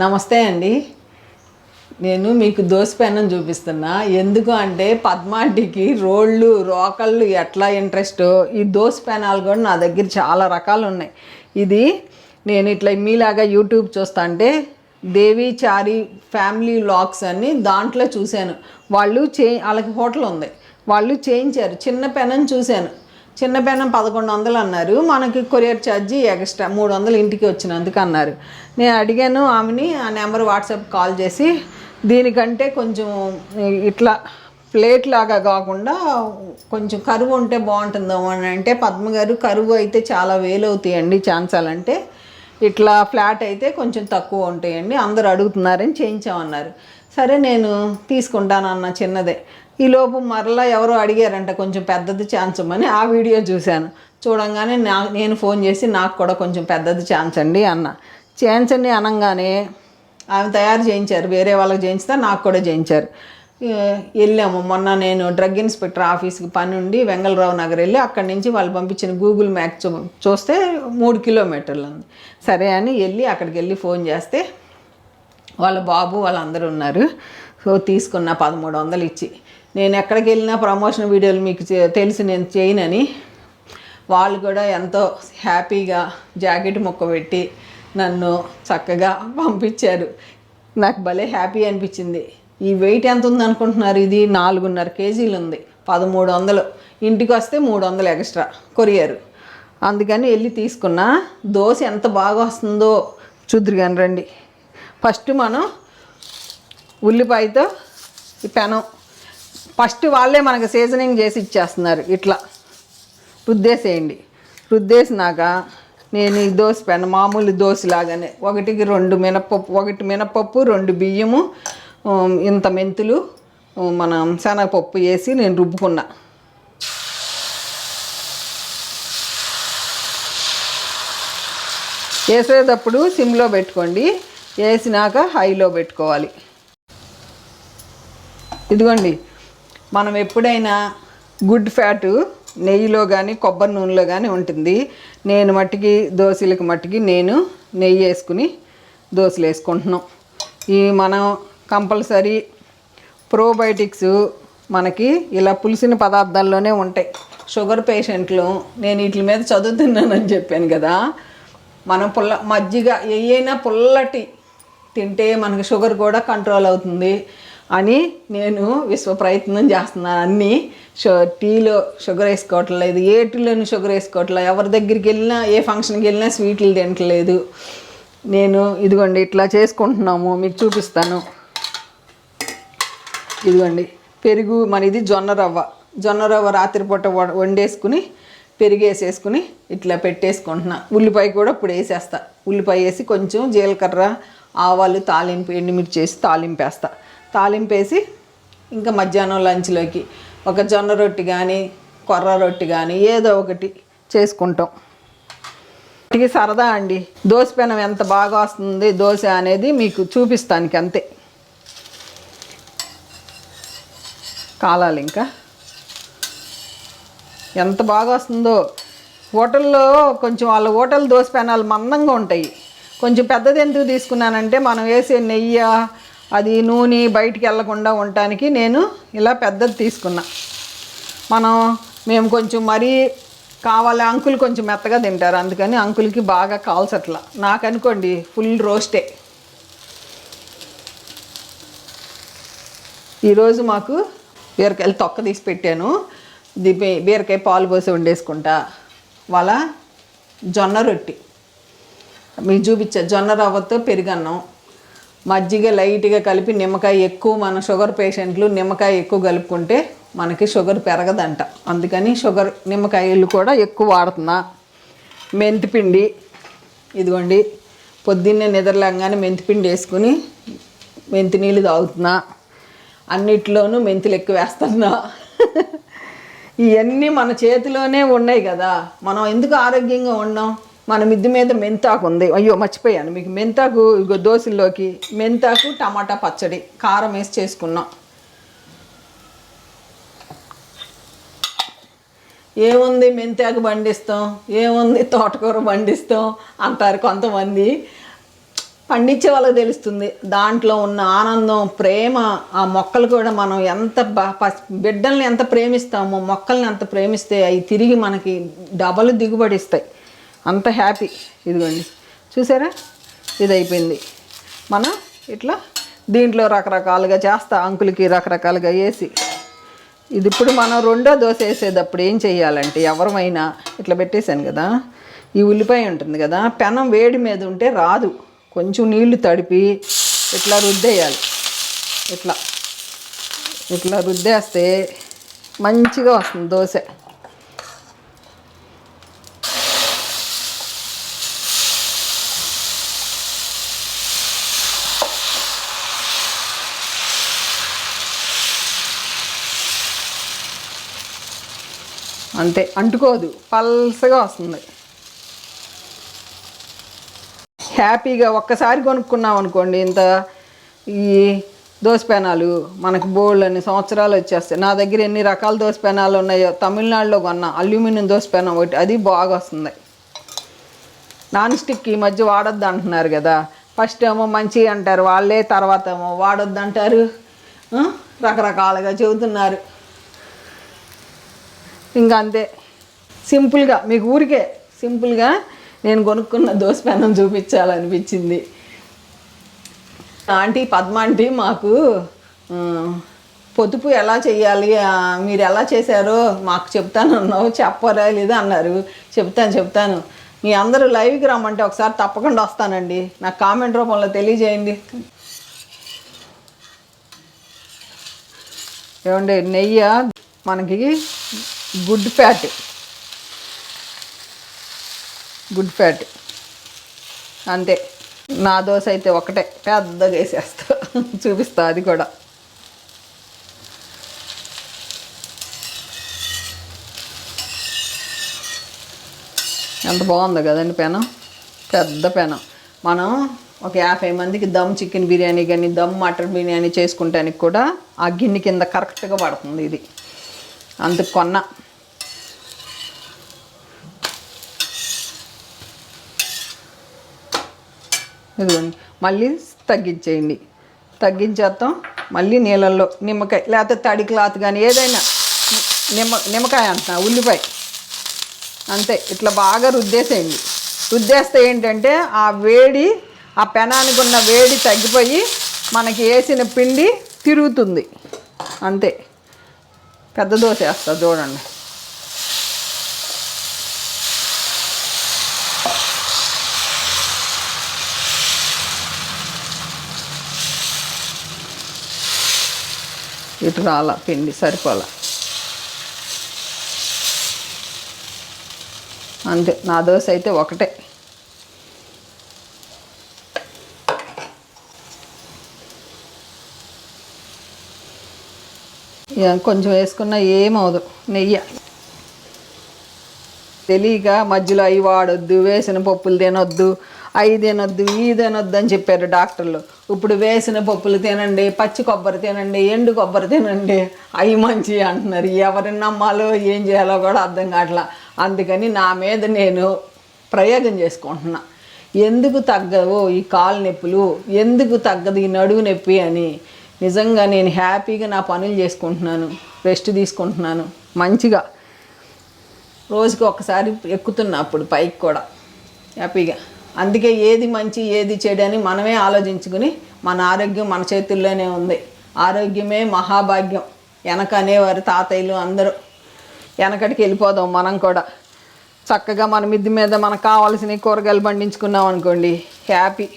నమస్తే అండి. నేను మీకు దోశ పెనం చూపిస్తున్నా. ఎందుకు అంటే పద్మాటికి రోళ్ళు రోకళ్ళు ఎట్లా ఇంట్రెస్ట్ ఈ దోశ పెనాలు కూడా నా దగ్గర చాలా రకాలు ఉన్నాయి. ఇది నేను ఇట్లా మీలాగా యూట్యూబ్ చూస్తా అంటే దేవి చారి ఫ్యామిలీ లాక్స్ అని దాంట్లో చూశాను. వాళ్ళు చే వాళ్ళకి హోటల్ ఉంది. వాళ్ళు చేయించారు. చిన్న పెనం చూశాను. చిన్న పెనం పదకొండు వందలు అన్నారు. మనకి కొరియర్ ఛార్జీ ఎక్స్ట్రా మూడు వందలు ఇంటికి వచ్చినందుకు అన్నారు. నేను అడిగాను ఆమెని ఆ నెంబర్ వాట్సాప్ కాల్ చేసి దీనికంటే కొంచెం ఇట్లా ప్లేట్ లాగా కాకుండా కొంచెం కరువు ఉంటే బాగుంటుందేమో అని అంటే పద్మ గారు కరువు అయితే చాలా వేలు అవుతాయండి ఛాన్సాలంటే ఇట్లా ఫ్లాట్ అయితే కొంచెం తక్కువ ఉంటాయండి అందరు అడుగుతున్నారని చేయించామన్నారు. సరే నేను తీసుకుంటానన్న చిన్నదే. ఈలోపు మరలా ఎవరో అడిగారంట కొంచెం పెద్దది ఛాన్స్ ఆ వీడియో చూశాను. చూడంగానే నా నేను ఫోన్ చేసి నాకు కూడా కొంచెం పెద్దది ఛాన్స్ అండి అన్న. ఛాన్స్ అండి అనగానే ఆమె తయారు చేయించారు వేరే వాళ్ళకి చేయించితే నాకు కూడా చేయించారు. వెళ్ళాము. మొన్న నేను డ్రగ్ ఇన్స్పెక్టర్ ఆఫీస్కి పని ఉండి వెంగళరావు నగర్ వెళ్ళి అక్కడి నుంచి వాళ్ళు పంపించిన గూగుల్ మ్యాప్ చూ చూస్తే మూడు కిలోమీటర్లు ఉంది. సరే అని వెళ్ళి అక్కడికి వెళ్ళి ఫోన్ చేస్తే వాళ్ళ బాబు వాళ్ళందరూ ఉన్నారు. సో తీసుకున్న పదమూడు వందలు ఇచ్చి. నేను ఎక్కడికి వెళ్ళినా ప్రమోషన్ వీడియోలు మీకు తెలిసి నేను చేయనని. వాళ్ళు కూడా ఎంతో హ్యాపీగా జాకెట్ ముక్క పెట్టి నన్ను చక్కగా పంపించారు. నాకు భలే హ్యాపీ అనిపించింది. ఈ వెయిట్ ఎంత ఉంది అనుకుంటున్నారు ఇది నాలుగున్నర కేజీలు ఉంది. పదమూడు వందలు. ఇంటికి వస్తే మూడు వందలు ఎక్స్ట్రా కొరియర్. అందుకని వెళ్ళి తీసుకున్నా. దోశ ఎంత బాగా వస్తుందో చూద్దరు కానీ రండి. ఫస్ట్ మనం ఉల్లిపాయతో ఈ పెనం ఫస్ట్ వాళ్ళే మనకు సీజనింగ్ చేసి ఇచ్చేస్తున్నారు. ఇట్లా. రుద్దేసేయండి. రుద్దేసినాక నేను ఈ దోశ పెన మామూలు దోశ లాగానే ఒకటికి రెండు మినపప్పు ఒకటి మినపప్పు రెండు బియ్యము ఇంత మెంతులు మన మనం శనగపప్పు వేసి నేను రుబ్బుకున్నా. వేసేటప్పుడు సిమ్లో పెట్టుకోండి. వేసినాక హైలో పెట్టుకోవాలి. ఇదిగోండి. మనం ఎప్పుడైనా గుడ్ ఫ్యాట్ నెయ్యిలో కానీ కొబ్బరి నూనెలో కానీ ఉంటుంది. నేను మట్టికి దోశలకు మట్టికి నేను నెయ్యి వేసుకుని దోశలు వేసుకుంటున్నాం. ఈ మనం కంపల్సరీ ప్రోబయోటిక్స్ మనకి ఇలా పులిసిన పదార్థాల్లోనే ఉంటాయి. షుగర్ పేషెంట్లు నేను వీటి మీద చదువుతున్నానని చెప్పాను కదా. మనం పుల్ల మజ్జిగ ఏయైనా పుల్లటి తింటే మనకి షుగర్ కూడా కంట్రోల్ అవుతుంది. అని నేను విశ్వ ప్రయత్నం చేస్తున్నాను అన్నీ షో టీలో షుగర్ వేసుకోవట్లేదు ఏ టీలోనూ షుగర్ వేసుకోవట్లేదు ఎవరి దగ్గరికి వెళ్ళినా ఏ ఫంక్షన్కి వెళ్ళినా స్వీట్లు తినట్లేదు. నేను ఇదిగోండి ఇట్లా చేసుకుంటున్నాము మీకు చూపిస్తాను. ఇదిగోండి పెరుగు మన ఇది జొన్న రవ్వ. జొన్న రవ్వ రాత్రిపూట వ- వండేసుకుని పెరుగు వేసేసుకుని ఇట్లా పెట్టేసుకుంటున్నా. ఉల్లిపాయ కూడా ఇప్పుడు వేసేస్తా. ఉల్లిపాయ వేసి కొంచెం జీలకర్ర ఆవాలు తాలింపు ఎండుమిర్చి వేసి తాలింపేస్తా తాలింపేసి ఇంకా మధ్యాహ్నం లంచ్లోకి ఒక జొన్న రొట్టి కానీ కొర్ర రొట్టి కానీ ఏదో ఒకటి చేసుకుంటాం. ఇది సరదా అండి. దోశ పెనం ఎంత బాగా వస్తుంది దోశ అనేది మీకు చూపిస్తానికి అంతే. కాలాలి ఇంకా. ఎంత బాగా వస్తుందో. హోటల్లో కొంచెం వాళ్ళ హోటల్ దోశ పెనాలు మందంగా ఉంటాయి. కొంచెం పెద్దది ఎందుకు తీసుకున్నానంటే మనం వేసే నెయ్యి అది నూనె బయటికి వెళ్ళకుండా ఉండటానికి నేను ఇలా పెద్దది తీసుకున్నా. మనం మేము కొంచెం మరీ కావాలి అంకుల్ కొంచెం మెత్తగా తింటారు. అందుకని అంకుల్కి బాగా కాల్సట్లా నాకు అనుకోండి ఫుల్ రోస్టే. ఈరోజు మాకు బీరకాయలు తొక్క తీసి పెట్టాను. ఇది బీరకాయ పాలు పోసి వండేసుకుంటా. వాళ్ళ జొన్న రొట్టి. మీకు చూపించా జొన్న రవ్వతో పెరుగన్నం. మజ్జిగ లైట్గా కలిపి నిమ్మకాయ ఎక్కువ మన షుగర్ పేషెంట్లు నిమ్మకాయ ఎక్కువ కలుపుకుంటే మనకి షుగర్ పెరగదంట. అందుకని షుగర్ నిమ్మకాయలు కూడా ఎక్కువ వాడుతున్నా. మెంతిపిండి ఇదిగోండి పొద్దున్నే నిద్రలేగానే మెంతిపిండి వేసుకుని మెంతి నీళ్ళు తాగుతున్నా. అన్నిట్లోనూ మెంతులు ఎక్కువ వేస్తున్నా. ఇవన్నీ మన చేతిలోనే ఉన్నాయి కదా. మనం ఎందుకు ఆరోగ్యంగా ఉన్నాం మన మిద్ది మీద మెంతాకు ఉంది. అయ్యో మర్చిపోయాను. మీకు మెంతాకు ఇగో దోశల్లోకి మెంతాకు టమాటా పచ్చడి కారం వేసి చేసుకున్నాం. ఏముంది మెంతాకు పండిస్తాం? ఏముంది తోటకూర పండిస్తాం? అంటారు కొంతమంది. పండించే వాళ్ళకి తెలుస్తుంది. దాంట్లో ఉన్న ఆనందం ప్రేమ ఆ మొక్కలు కూడా మనం ఎంత బ- బిడ్డల్ని ఎంత ప్రేమిస్తామో మొక్కల్ని ఎంత ప్రేమిస్తే అవి తిరిగి మనకి డబల్ దిగుబడి ఇస్తాయి. అంత హ్యాపీ. ఇదిగోండి. చూసారా? ఇది అయిపోయింది మనం ఇట్లా దీంట్లో రకరకాలుగా చేస్తా అంకులకి రకరకాలుగా వేసి. ఇది ఇప్పుడు మనం రెండో దోశ వేసేటప్పుడు ఏం చేయాలంటే ఎవరమైనా ఇట్లా పెట్టేశాను కదా ఈ ఉల్లిపాయ ఉంటుంది కదా పెనం వేడి మీద ఉంటే రాదు. కొంచెం నీళ్ళు తడిపి ఇట్లా రుద్దేయాలి. ఇట్లా. ఇట్లా రుద్దేస్తే మంచిగా వస్తుంది దోశ. అంతే అంటుకోదు పల్సగా వస్తుంది. హ్యాపీగా ఒక్కసారి కొనుక్కున్నాం అనుకోండి ఇంత ఈ దోసపెనాలు మనకు బోల్డ్ అన్ని సంవత్సరాలు వచ్చేస్తాయి. నా దగ్గర ఎన్ని రకాల దోసపెనాలు ఉన్నాయో తమిళనాడులో కొన్న అల్యూమినియం దోసపెనం ఒకటి అది బాగా వస్తుంది. నాన్ స్టిక్ ఈ మధ్య వాడొద్దు అంటున్నారు కదా. ఫస్ట్ ఏమో మంచి అంటారు వాళ్ళే తర్వాత ఏమో వాడొద్దు అంటారు. రకరకాలుగా చెబుతున్నారు. ఇంకా అంతే. సింపుల్గా మీకు ఊరికే సింపుల్గా నేను కొనుక్కున్న దోశ పెనం చూపించాలనిపించింది. ఆంటీ పద్మ ఆంటీ మాకు పొదుపు ఎలా చేయాలి మీరు ఎలా చేశారో మాకు చెప్తాను అన్నావు చెప్పరా లేదా అన్నారు. చెప్తాను చెప్తాను. మీ అందరూ లైవ్కి రమ్మంటే ఒకసారి తప్పకుండా వస్తానండి. నాకు కామెంట్ రూపంలో తెలియజేయండి. ఏమండి నెయ్యి? మనకి గుడ్ ఫ్యాట్. Good fat. అంతే. నా దోశ అయితే ఒకటే. పెద్దగా వేసేస్తా. చూపిస్తా అది కూడా. ఎంత బాగుందో కదండి పెనం? పెద్ద పెనం. మనం ఒక యాభై మందికి దమ్ చికెన్ బిర్యానీ కానీ దమ్ మటన్ బిర్యానీ చేసుకుంటానికి కూడా ఆ గిన్నె కింద కరెక్ట్గా పడుతుంది ఇది. అందుకు కొన్నా. ఇదిగోండి మళ్ళీ తగ్గించేయండి. తగ్గించేస్తాం మళ్ళీ నీళ్ళల్లో నిమ్మకాయ లేకపోతే తడి క్లాత్ కానీ ఏదైనా నిమ్మ నిమ్మకాయ అంటున్నా ఉల్లిపాయ. అంతే ఇట్లా బాగా రుద్దేసేయండి. రుద్దేస్తే ఏంటంటే ఆ వేడి ఆ పెనానికి ఉన్న వేడి తగ్గిపోయి మనకి వేసిన పిండి తిరుగుతుంది. అంతే. పెద్ద దోశ వేస్తా చూడండి. ఇటు రాల పిండి సరిపోలా. అంతే నా దోశ అయితే ఒకటే. కొంచెం వేసుకున్నా ఏమవదు నెయ్యి. తెలియక మధ్యలో అవి వాడొద్దు వేసిన పప్పులు తినొద్దు అవి తినొద్దు ఇది తినొద్దు అని చెప్పారు డాక్టర్లు. ఇప్పుడు వేసిన పప్పులు తినండి పచ్చి కొబ్బరి తినండి ఎండు కొబ్బరి తినండి అవి మంచి అంటున్నారు. ఎవరిని నమ్మాలో ఏం చేయాలో కూడా అర్థం కావట్లా. అందుకని నా మీద నేను ప్రయోగం చేసుకుంటున్నా. ఎందుకు తగ్గవు ఈ కాలు నొప్పులు? ఎందుకు తగ్గదు ఈ నడువు నొప్పి అని? నిజంగా నేను హ్యాపీగా నా పనులు చేసుకుంటున్నాను రెస్ట్ తీసుకుంటున్నాను మంచిగా. రోజుకి ఒకసారి ఎక్కుతున్నా అప్పుడు పైకి కూడా హ్యాపీగా. అందుకే ఏది మంచి ఏది చెడు అని మనమే ఆలోచించుకుని మన ఆరోగ్యం మన చేతుల్లోనే ఉంది. ఆరోగ్యమే మహాభాగ్యం. వెనక అనేవారు తాతయ్యలు అందరూ. వెనకటికి వెళ్ళిపోదాం మనం కూడా. చక్కగా మన మిద్ది మీద మనకు కావాల్సిన కూరగాయలు పండించుకున్నాం అనుకోండి హ్యాపీ.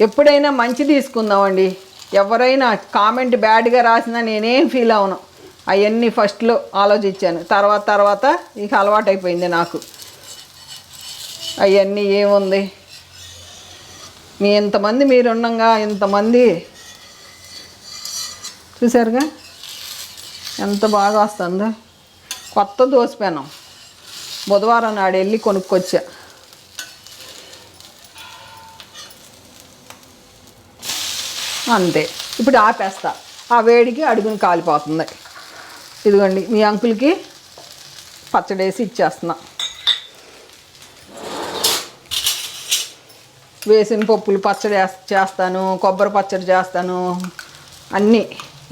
ఎప్పుడైనా మంచి తీసుకుందామండి. ఎవరైనా కామెంట్ బ్యాడ్గా రాసినా నేనేం ఫీల్ అవను. అవన్నీ ఫస్ట్లో ఆలోచించాను. తర్వాత తర్వాత ఇక అలవాటైపోయింది నాకు. అవన్నీ ఏముంది? మీ ఇంతమంది మీరు ఇంతమంది చూసారుగా ఎంత బాగా వస్తుందో. కొత్త దోసిపోయాను. బుధవారం నాడు వెళ్ళి కొనుక్కొచ్చా. అంతే. ఇప్పుడు ఆపేస్తా. ఆ వేడికి అడుగుని కాలిపోతుంది. ఇదిగోండి మీ అంకుల్కి పచ్చడేసి ఇచ్చేస్తున్నా. వేసిన పప్పులు పచ్చడి చేస్తాను కొబ్బరి పచ్చడి చేస్తాను అన్నీ.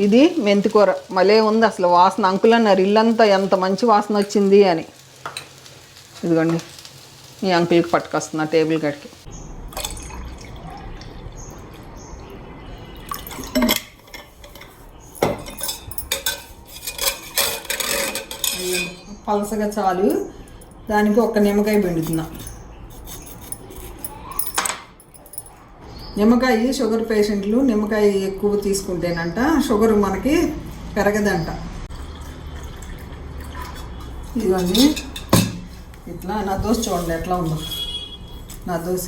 ఇది మెంతికూర. మళ్ళీ ఉంది అసలు వాసన. అంకులు అన్నారు ఇల్లంతా ఎంత మంచి వాసన వచ్చింది అని. ఇదిగోండి మీ అంకుల్కి పట్టుకొస్తున్నా టేబుల్ గడికి. పలసగా చాలు. దానికి ఒక నిమ్మకాయ పిండుతున్నా. నిమ్మకాయ షుగర్ పేషెంట్లు నిమ్మకాయ ఎక్కువ తీసుకుంటేనంట షుగర్ మనకి పెరగదంట. ఇదిగోండి. ఇట్లా నా దోశ చూడండి ఎట్లా ఉందో. నా దోశ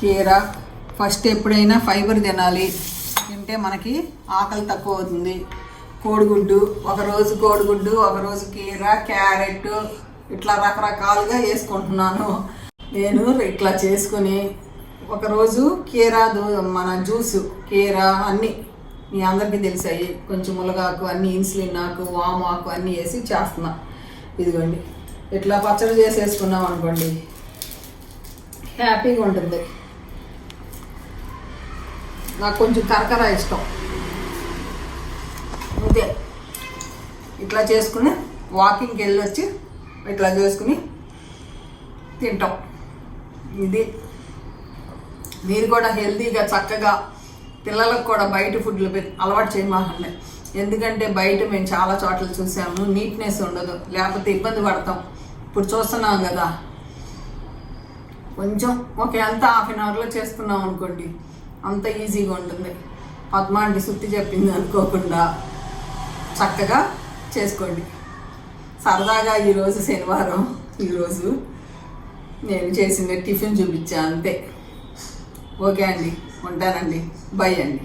కీర ఫస్ట్ ఎప్పుడైనా ఫైబర్ తినాలి. తింటే మనకి ఆకలి తక్కువ అవుతుంది. కోడిగుడ్డు ఒకరోజు కోడిగుడ్డు ఒకరోజు కీర క్యారెట్ ఇట్లా రకరకాలుగా వేసుకుంటున్నాను. నేను ఇట్లా చేసుకుని ఒకరోజు కీర మన జ్యూసు కీర అన్నీ మీ అందరికీ తెలిసాయి. కొంచెం ములగాకు అన్ని ఇన్సులిన్ ఆకు వాము ఆకు అన్నీ వేసి చేస్తున్నా. ఇదిగోండి. ఇట్లా పచ్చడి చేసేసుకున్నాం అనుకోండి. హ్యాపీగా ఉంటుంది. నాకు కొంచెం కరకర ఇష్టం. అంతే. ఇట్లా చేసుకుని వాకింగ్కి వెళ్ళి వచ్చి ఇట్లా చేసుకుని తింటాం. ఇది మీరు కూడా హెల్తీగా చక్కగా పిల్లలకు కూడా బయట ఫుడ్లు పె- అలవాటు చేయమాకండి. ఎందుకంటే బయట మేము చాలా చోట్ల చూసాము నీట్నెస్ ఉండదు. లేకపోతే ఇబ్బంది పడతాం. ఇప్పుడు చూస్తున్నాం కదా. కొంచెం ఒక ఎంత హాఫ్ అన్ అవర్లో చేసుకున్నాం అనుకోండి అంత ఈజీగా ఉంటుంది. పద్మాంటి సుత్తి చెప్పింది అనుకోకుండా చక్కగా చేసుకోండి. సరదాగా ఈరోజు శనివారం ఈరోజు నేను చేసిన టిఫిన్ చూపించా అంతే. ఓకే అండి ఉంటానండి. బై అండి.